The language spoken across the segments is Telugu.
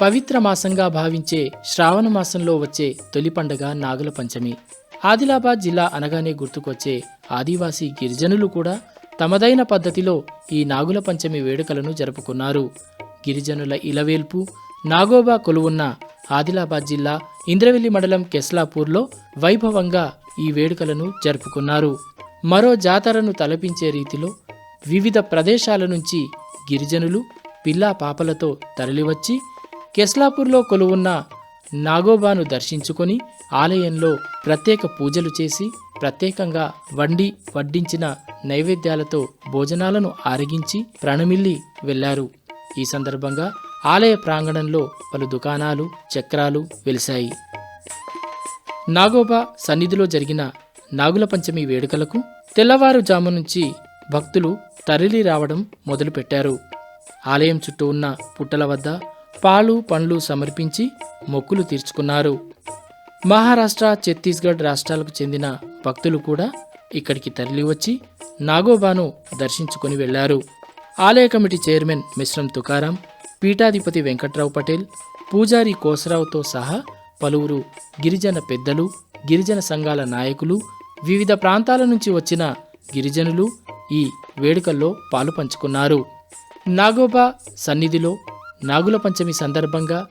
పవిత్ర మాసంగా భావించే శ్రావణ మాసంలో వచ్చే తొలి పండగ నాగుల పంచమి. ఆదిలాబాద్ జిల్లా అనగానే గుర్తుకొచ్చే ఆదివాసీ గిరిజనులు కూడా తమదైన పద్ధతిలో ఈ నాగుల పంచమి వేడుకలను జరుపుకున్నారు. గిరిజనుల ఇలవేల్పు నాగోబా కొలువున్న ఆదిలాబాద్ జిల్లా ఇంద్రవెల్లి మండలం కెస్లాపూర్లో వైభవంగా ఈ వేడుకలను జరుపుకున్నారు. మరో జాతరను తలపించే రీతిలో వివిధ ప్రదేశాల నుంచి గిరిజనులు పిల్లా పాపలతో తరలివచ్చి కెస్లాపూర్లో కొలువున్న నాగోబాను దర్శించుకొని ఆలయంలో ప్రత్యేక పూజలు చేసి ప్రత్యేకంగా వండి వడ్డించిన నైవేద్యాలతో భోజనాలను ఆరగించి ప్రణమిల్లి వెళ్ళారు ఈ సందర్భంగా ఆలయ ప్రాంగణంలో పలు దుకాణాలు చక్రాలు వెలిశాయి. నాగోబా సన్నిధిలో జరిగిన నాగుల పంచమి వేడుకలకు తెల్లవారుజాము నుంచి భక్తులు తరలి రావడం మొదలుపెట్టారు. ఆలయం చుట్టూ ఉన్న పుట్టల వద్ద పాలు పండ్లు సమర్పించి మొక్కులు తీర్చుకున్నారు. మహారాష్ట్ర ఛత్తీస్గఢ్ రాష్ట్రాలకు చెందిన భక్తులు కూడా ఇక్కడికి తరలివచ్చి నాగోబాను దర్శించుకుని వెళ్ళారు ఆలయ కమిటీ చైర్మన్ మిశ్రం తుకారాం పీఠాధిపతి వెంకట్రావు పటేల్ పూజారి కోసరావుతో సహా పలువురు గిరిజన పెద్దలు గిరిజన సంఘాల నాయకులు వివిధ ప్రాంతాల నుంచి వచ్చిన గిరిజనులు ఈ వేడుకల్లో పాలు పంచుకున్నారు. నాగోబా సన్నిధిలో నాగుల పంచమి సందర్భంగా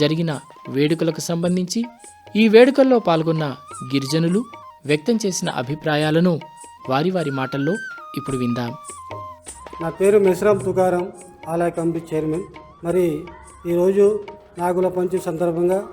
జరిగిన వేడుకలకు సంబంధించి ఈ వేడుకల్లో పాల్గొన్న గిరిజనులు వ్యక్తం చేసిన అభిప్రాయాలను వారి వారి మాటల్లో ఇప్పుడు విందాం. నా పేరు మెస్రాం తుకారం ఆలయ కమిటీ చైర్మన్. మరి ఈరోజు నాగుల పంచమి సందర్భంగా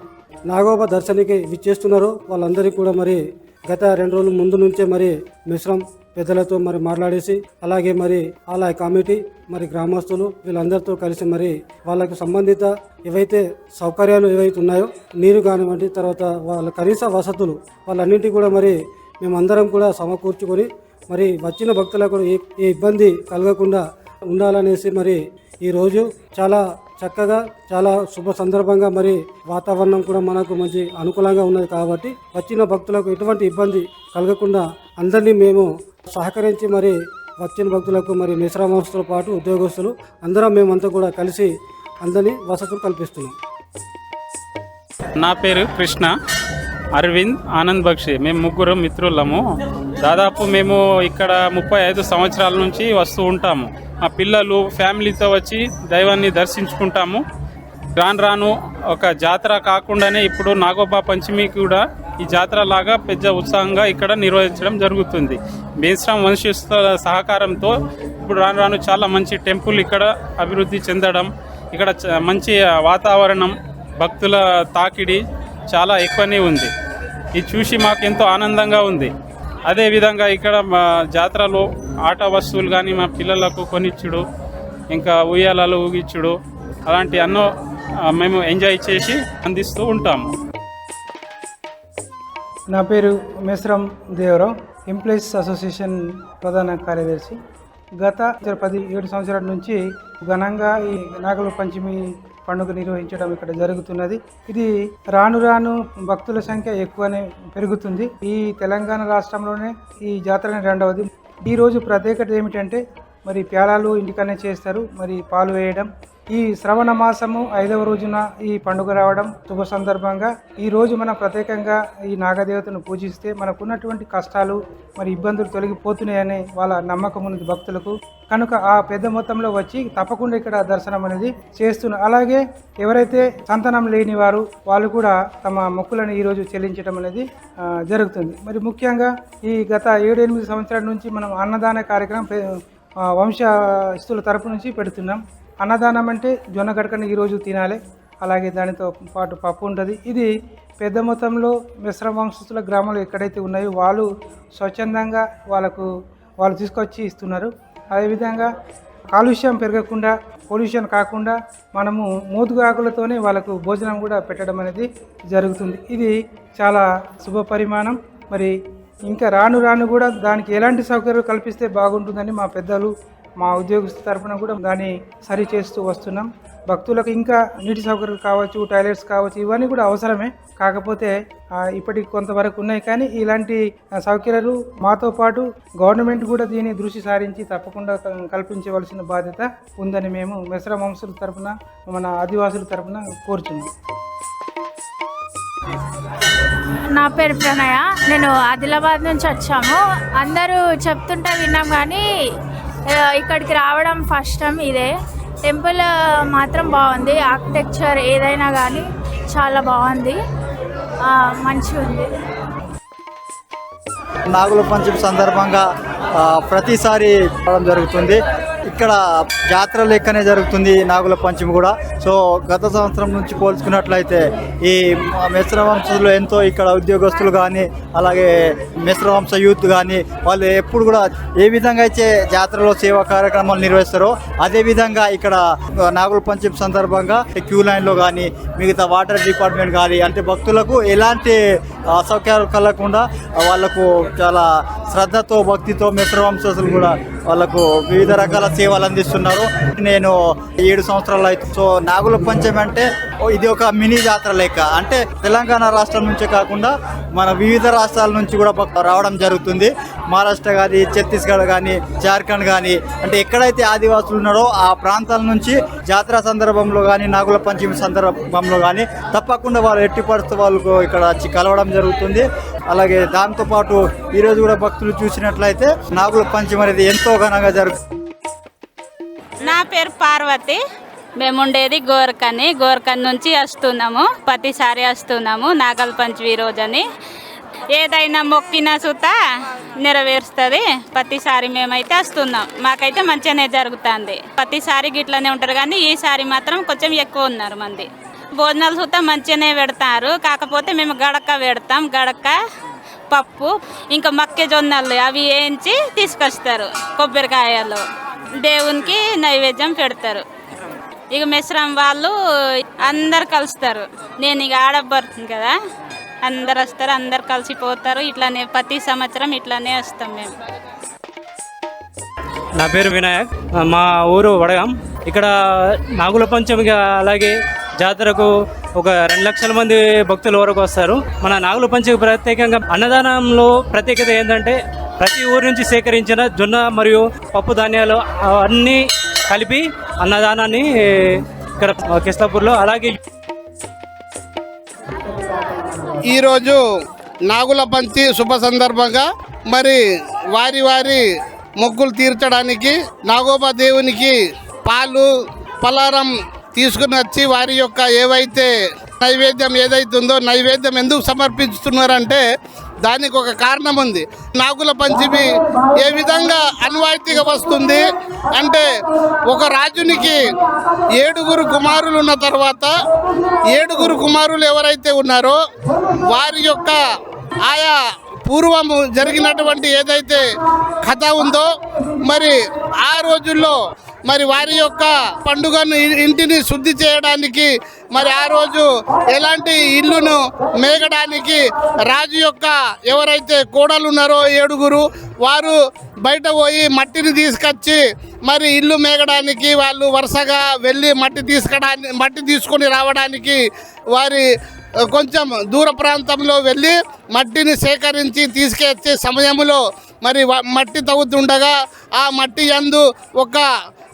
నాగోబ దర్శనికి విచ్చేస్తున్నారు. వాళ్ళందరికీ కూడా మరి గత రెండు రోజుల ముందు నుంచే మరి మిశ్రం పెద్దలతో మరి మాట్లాడేసి అలాగే మరి ఆలయ కమిటీ మరి గ్రామస్తులు వీళ్ళందరితో కలిసి మరి వాళ్ళకు సంబంధిత ఏవైతే సౌకర్యాలు ఏవైతే ఉన్నాయో నీరు కానివ్వండి తర్వాత వాళ్ళ కనీస వసతులు వాళ్ళన్నింటి కూడా మరి మేమందరం కూడా సమకూర్చుకొని మరి వచ్చిన భక్తులకు ఏ ఏ ఇబ్బంది కలగకుండా ఉండాలనేసి మరి ఈరోజు చాలా చక్కగా చాలా శుభ సందర్భంగా మరి వాతావరణం కూడా మనకు మంచి అనుకూలంగా ఉన్నది కాబట్టి వచ్చిన భక్తులకు ఎటువంటి ఇబ్బంది కలగకుండా అందరినీ మేము సహకరించి మరి వచ్చిన భక్తులకు మరి మిశ్రమస్తులతో పాటు ఉద్యోగస్తులు అందరం మేమంతా కూడా కలిసి అందరినీ వసతులు కల్పిస్తున్నాం. నా పేరు కృష్ణ. అరవింద్ ఆనంద్ బక్షి. మేము ముగ్గురు మిత్రులము. దాదాపు మేము ఇక్కడ ముప్పై ఐదు సంవత్సరాల నుంచి వస్తూ ఉంటాము. మా పిల్లలు ఫ్యామిలీతో వచ్చి దైవాన్ని దర్శించుకుంటాము. రాను రాను ఒక జాతర కాకుండానే ఇప్పుడు నాగోబా పంచమి కూడా ఈ జాతర లాగా పెద్ద ఉత్సాహంగా ఇక్కడ నిర్వహించడం జరుగుతుంది. మేశ్రామ్ వంశస్థుల సహకారంతో ఇప్పుడు రాను రాను చాలా మంచి టెంపుల్ ఇక్కడ అభివృద్ధి చెందడం ఇక్కడ చ- మంచి వాతావరణం భక్తుల తాకిడి చాలా ఎక్కువనే ఉంది. ఇది చూసి మాకు ఎంతో ఆనందంగా ఉంది. అదేవిధంగా ఇక్కడ మా జాతరలో ఆట వస్తువులు కానీ మా పిల్లలకు కొనిచ్చుడు ఇంకా ఉయ్యాలలో ఊగిచ్చుడు అలాంటి అన్నో మేము ఎంజాయ్ చేసి అందిస్తూ ఉంటాము. నా పేరు మేస్రం దేవరావు. ఎంప్లాయీస్ అసోసియేషన్ ప్రధాన కార్యదర్శి. గత పది ఏడు సంవత్సరాల నుంచి ఘనంగా ఈ నాగల పంచమి పండుగ నిర్వహించడం ఇక్కడ జరుగుతున్నది. ఇది రాను రాను భక్తుల సంఖ్య ఎక్కువనే పెరుగుతుంది. ఈ తెలంగాణ రాష్ట్రంలోనే ఈ జాతరనే రెండవది. ఈరోజు ప్రత్యేకత ఏమిటంటే మరి ప్యాలాలు ఇంటికనే చేస్తారు. మరి పాలు వేయడం ఈ శ్రవణ మాసము ఐదవ రోజున ఈ పండుగ రావడం శుభ సందర్భంగా. ఈ రోజు మనం ప్రత్యేకంగా ఈ నాగదేవతను పూజిస్తే మనకున్నటువంటి కష్టాలు మరి ఇబ్బందులు తొలగిపోతున్నాయని వాళ్ళ నమ్మకం ఉన్నది భక్తులకు. కనుక ఆ పెద్ద మొత్తంలో వచ్చి తప్పకుండా ఇక్కడ దర్శనం అనేది చేస్తున్నారు అలాగే ఎవరైతే సంతానం లేని వారు వాళ్ళు కూడా తమ మొక్కులను ఈరోజు చెల్లించడం అనేది జరుగుతుంది. మరి ముఖ్యంగా ఈ గత ఏడెనిమిది సంవత్సరాల నుంచి మనం అన్నదాన కార్యక్రమం పె- వంశస్థుల తరపు నుంచి పెడుతున్నాం. అన్నదానం అంటే జొన్న గడకని ఈరోజు తినాలి. అలాగే దానితో పాటు పప్పు ఉంటుంది. ఇది పెద్ద మొత్తంలో మిశ్రమ వంశస్థుల గ్రామాలు ఎక్కడైతే ఉన్నాయో వాళ్ళు స్వచ్ఛందంగా వాళ్ళకు వాళ్ళు తీసుకొచ్చి ఇస్తున్నారు. అదేవిధంగా కాలుష్యం పెరగకుండా పొల్యూషన్ కాకుండా మనము మోతుగాకులతోనే వాళ్ళకు భోజనం కూడా పెట్టడం అనేది జరుగుతుంది. ఇది చాలా శుభ పరిమాణం. మరి ఇంకా రాను రాను కూడా దానికి ఎలాంటి సౌకర్యాలు కల్పిస్తే బాగుంటుందని మా పెద్దలు మా ఉద్యోగస్తుల తరపున కూడా దాన్ని సరి చేస్తూ వస్తున్నాం. భక్తులకు ఇంకా నీటి సౌకర్యాలు కావచ్చు టాయిలెట్స్ కావచ్చు ఇవన్నీ కూడా అవసరమే. కాకపోతే ఇప్పటికి కొంతవరకు ఉన్నాయి కానీ ఇలాంటి సౌకర్యాలు మాతో పాటు గవర్నమెంట్ కూడా దీన్ని దృష్టి సారించి తప్పకుండా క- కల్పించవలసిన బాధ్యత ఉందని మేము మిశ్ర వంశుల తరపున మన ఆదివాసుల తరపున కోరుచున్నాం. నా పేరు ప్రణయ. నేను ఆదిలాబాద్ నుంచి వచ్చాము. అందరూ చెప్తుంటే విన్నాం కానీ ఇక్కడికి రావడం ఫస్ట్ టైం ఇదే. టెంపుల్ మాత్రం బాగుంది. ఆర్కిటెక్చర్ ఏదైనా కానీ చాలా బాగుంది. ఆ, మంచిగా ఉంది. నాగుల పంచమి సందర్భంగా ఆ, ప్రతిసారి జరుగుతుంది. ఇక్కడ జాతర లెక్కనే జరుగుతుంది నాగుల పంచమి కూడా. సో గత సంవత్సరం నుంచి పోల్చుకున్నట్లయితే ఈ మిశ్ర వంశంలో ఎంతో ఇక్కడ ఉద్యోగస్తులు కానీ అలాగే మిశ్ర వంశ యూత్ కానీ వాళ్ళు ఎప్పుడు కూడా ఏ విధంగా అయితే జాతరలో సేవా కార్యక్రమాలు నిర్వహిస్తారో అదే విధంగా ఇక్కడ నాగుల పంచమి సందర్భంగా క్యూ లైన్లో కానీ మిగతా వాటర్ డిపార్ట్మెంట్ కానీ అంటే భక్తులకు ఎలాంటి అసౌకర్యాలు కలగకుండా వాళ్ళకు చాలా శ్రద్ధతో భక్తితో మిశ్ర వంశస్థులు కూడా వాళ్ళకు వివిధ రకాల సేవలు అందిస్తున్నారు. నేను ఏడు సంవత్సరాలు అయితే సో నాగుల పంచమి అంటే ఇది ఒక మినీ జాతర లెక్క. అంటే తెలంగాణ రాష్ట్రం నుంచే కాకుండా మన వివిధ రాష్ట్రాల నుంచి కూడా రావడం జరుగుతుంది. మహారాష్ట్ర కానీ ఛత్తీస్గఢ్ కానీ జార్ఖండ్ కానీ అంటే ఎక్కడైతే ఆదివాసులు ఉన్నారో ఆ ప్రాంతాల నుంచి జాతర సందర్భంలో కానీ నాగుల పంచమి సందర్భంలో కానీ తప్పకుండా వాళ్ళు ఎట్టి పరిస్థితి వాళ్ళకు ఇక్కడ వచ్చి కలవడం జరుగుతుంది. అలాగే దాంతోపాటు ఈరోజు కూడా భక్తులు చూసినట్లయితే నాగుల పంచమి అనేది ఎంతో ఘనంగా జరుగుతుంది నా పేరు పార్వతి. మేము ఉండేది గోరకని. గోరకన్ నుంచి వస్తున్నాము. ప్రతిసారి వస్తున్నాము. నాగల పంచమి రోజని. ఏదైనా మొక్కిన సుత నెరవేరుస్తుంది. ప్రతిసారి మేమైతే వస్తున్నాం. మాకైతే మంచిగానే జరుగుతుంది. ప్రతిసారి గిట్లనే ఉంటారు కానీ ఈసారి మాత్రం కొంచెం ఎక్కువ ఉన్నారు మంది. భోజనాలు సుత మంచిగానే పెడతారు. కాకపోతే మేము గడక పెడతాం. గడక పప్పు ఇంకా మొక్కజొన్నలు అవి వేయించి తీసుకొస్తారు కొబ్బరికాయలు. దేవునికి నైవేద్యం పెడతారు. ఇక మిశ్రమం వాళ్ళు అందరు కలుస్తారు. నేను ఇక ఆడబడుతుంది కదా. అందరు వస్తారు అందరు కలిసిపోతారు ఇట్లానే ప్రతి సంవత్సరం ఇట్లానే వస్తాం మేము. నా పేరు వినాయక్. మా ఊరు వడగాం. ఇక్కడ నాగుల పంచమికి అలాగే జాతరకు ఒక రెండు లక్షల మంది భక్తుల వరకు వస్తారు. మన నాగుల పంచమికి ప్రత్యేకంగా అన్నదానంలో ప్రత్యేకత ఏంటంటే ప్రతి ఊరు నుంచి సేకరించిన జొన్న మరియు పప్పు ధాన్యాలు అన్నీ కలిపి అన్నదానాన్ని ఇక్కడ కిస్తాపూర్లో అలాగే ఈరోజు నాగుల పంచి శుభ సందర్భంగా మరి వారి వారి మొగ్గులు తీర్చడానికి నాగోబా దేవునికి పాలు పలారం తీసుకుని వచ్చి వారి యొక్క ఏవైతే నైవేద్యం ఏదైతుందో నైవేద్యం ఎందుకు సమర్పిస్తున్నారంటే దానికి ఒక కారణం ఉంది. నాగుల పంచమి ఏ విధంగా అన్వాయితీగా వస్తుంది అంటే ఒక రాజునికి ఏడుగురు కుమారులు ఉన్న తర్వాత ఏడుగురు కుమారులు ఎవరైతే ఉన్నారో వారి యొక్క ఆయా పూర్వము జరిగినటువంటి ఏదైతే కథ ఉందో మరి ఆ రోజుల్లో మరి వారి యొక్క పండుగను ఇంటిని శుద్ధి చేయడానికి మరి ఆ రోజు ఎలాంటి ఇల్లును మేగడానికి రాజు యొక్క ఎవరైతే కోడలు ఉన్నారో ఏడుగురు వారు బయట పోయి మట్టిని తీసుకొచ్చి మరి ఇల్లు మేగడానికి వాళ్ళు వరుసగా వెళ్ళి మట్టి తీసుకడానికి మట్టి తీసుకొని రావడానికి వారి కొంచెం దూర ప్రాంతంలో వెళ్ళి మట్టిని సేకరించి తీసుకొచ్చే సమయంలో మరి మట్టి తవ్వుతుండగా ఆ మట్టి యందు ఒక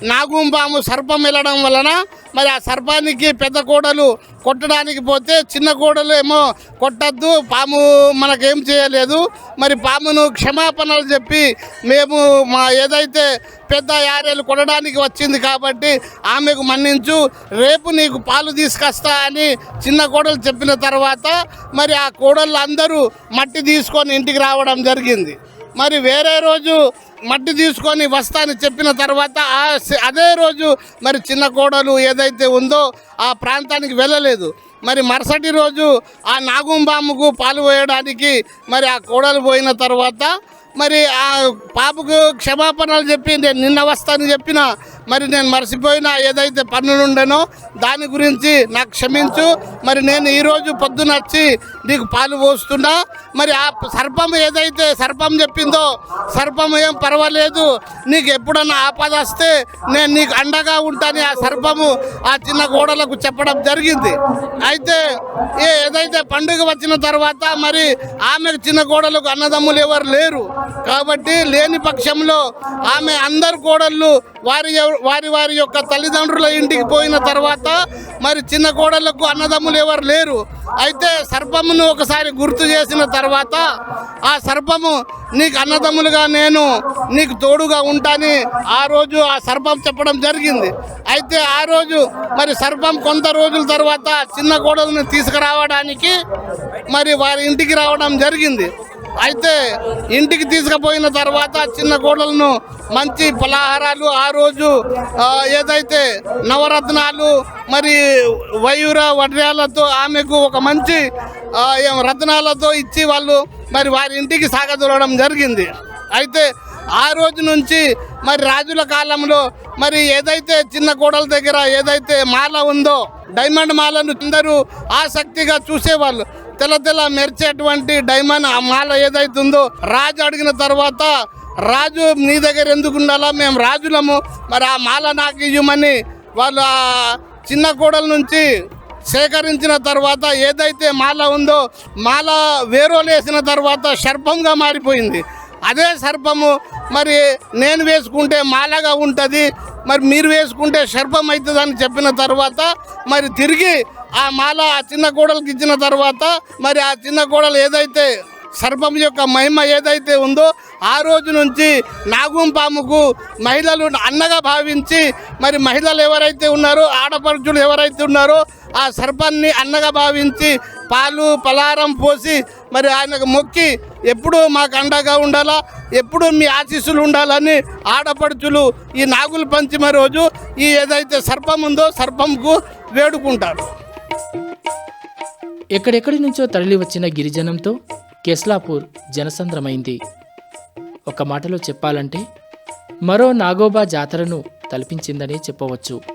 నాగుంబాము సర్పం వెళ్ళడం వలన మరి ఆ సర్పానికి పెద్ద కోడలు కొట్టడానికి పోతే చిన్న కోడలు ఏమో కొట్టద్దు పాము మనకేం చేయలేదు. మరి పామును క్షమాపణలు చెప్పి మేము మా ఏదైతే పెద్ద యారేలు కొనడానికి వచ్చింది కాబట్టి ఆమెకు మన్నించు రేపు నీకు పాలు తీసుకొస్తా అని చిన్న కోడలు చెప్పిన తర్వాత మరి ఆ కోడళ్ళు అందరూ మట్టి తీసుకొని ఇంటికి రావడం జరిగింది. మరి వేరే రోజు మట్టి తీసుకొని వస్తాని చెప్పిన తర్వాత ఆ అదే రోజు మరి చిన్న కోడలు ఏదైతే ఉందో ఆ ప్రాంతానికి వెళ్ళలేదు. మరి మరుసటి రోజు ఆ నాగుంబాముకు పాలు పోయడానికి మరి ఆ కోడలు పోయిన తర్వాత మరి ఆ పాపకు క్షమాపణలు చెప్పి నేను నిన్న వస్తాను చెప్పిన మరి నేను మర్చిపోయిన ఏదైతే పన్నులుండెనో దాని గురించి నాకు క్షమించు. మరి నేను ఈరోజు పొద్దున వచ్చి నీకు పాలు పోస్తున్నా. మరి ఆ సర్పం ఏదైతే సర్పం చెప్పిందో సర్పం ఏం పర్వాలేదు. నీకు ఎప్పుడన్నా ఆపద వస్తే నేను నీకు అండగా ఉంటాను ఆ సర్పము ఆ చిన్న గోడలకు చెప్పడం జరిగింది. అయితే ఏ ఏదైతే పండుగ వచ్చిన తర్వాత మరి ఆమెకు చిన్న గోడలకు అన్నదమ్ములు ఎవరు లేరు. కాబట్టి లేని పక్షంలో ఆమె అందరు కోడళ్ళు వారి వారి వారి యొక్క తల్లిదండ్రుల ఇంటికి పోయిన తర్వాత మరి చిన్న కోడళ్ళకు అన్నదమ్ములు ఎవరు లేరు. అయితే సర్పమును ఒకసారి గుర్తు చేసిన తర్వాత ఆ సర్పము నీకు అన్నదమ్ములుగా నేను నీకు తోడుగా ఉంటాని ఆ రోజు ఆ సర్పం చెప్పడం జరిగింది. అయితే ఆ రోజు మరి సర్పం కొంత రోజుల తర్వాత చిన్న కోడలను తీసుకురావడానికి మరి వారి ఇంటికి రావడం జరిగింది. అయితే ఇంటికి తీసుకుపోయిన తర్వాత చిన్న కోడలను మంచి పలహారాలు ఆ రోజు ఏదైతే నవరత్నాలు మరి వయూర వడ్రాలతో ఆమెకు ఒక మంచి రత్నాలతో ఇచ్చి వాళ్ళు మరి వారి ఇంటికి సాగదూరడం జరిగింది. అయితే ఆ రోజు నుంచి మరి రాజుల కాలంలో మరి ఏదైతే చిన్న కోడల దగ్గర ఏదైతే మాల ఉందో డైమండ్ మాలను అందరూ ఆసక్తిగా చూసేవాళ్ళు. తెల్ల తెల్ల మెరిచేటువంటి డైమండ్ ఆ మాల ఏదైతుందో రాజు అడిగిన తర్వాత రాజు నీ దగ్గర ఎందుకు ఉండాలా? మేము రాజులము. మరి ఆ మాల నాకు ఇవ్వమని వాళ్ళు ఆ చిన్న కోడల నుంచి సేకరించిన తర్వాత ఏదైతే మాల ఉందో మాల వేరోలేసిన తర్వాత సర్పంగా మారిపోయింది. అదే సర్పము మరి నేను వేసుకుంటే మాలగా ఉంటుంది మరి మీరు వేసుకుంటే సర్పం అవుతుందని చెప్పిన తర్వాత మరి తిరిగి ఆ మాల ఆ చిన్న కోడలికి ఇచ్చిన తర్వాత మరి ఆ చిన్న కోడలు ఏదైతే సర్పం యొక్క మహిమ ఏదైతే ఉందో ఆ రోజు నుంచి నాగుం పాముకు మహిళలు అన్నగా భావించి మరి మహిళలు ఎవరైతే ఉన్నారో ఆడపడుచులు ఎవరైతే ఉన్నారో ఆ సర్పాన్ని అన్నగా భావించి పాలు పలారం పోసి మరి ఆయనకు మొక్కి ఎప్పుడు మాకు అండగా ఉండాలా? ఎప్పుడు మీ ఆశీస్సులు ఉండాలని ఆడపడుచులు ఈ నాగుల పంచమ రోజు ఈ ఏదైతే సర్పం ఉందో సర్పంకు వేడుకుంటారు. ఎక్కడెక్కడి నుంచో తరలి వచ్చిన గిరిజనంతో కెస్లాపూర్ జనసంద్రమైంది. ఒక మాటలో చెప్పాలంటే మరో నాగోబా జాతరను తలపించిందనే చెప్పవచ్చు.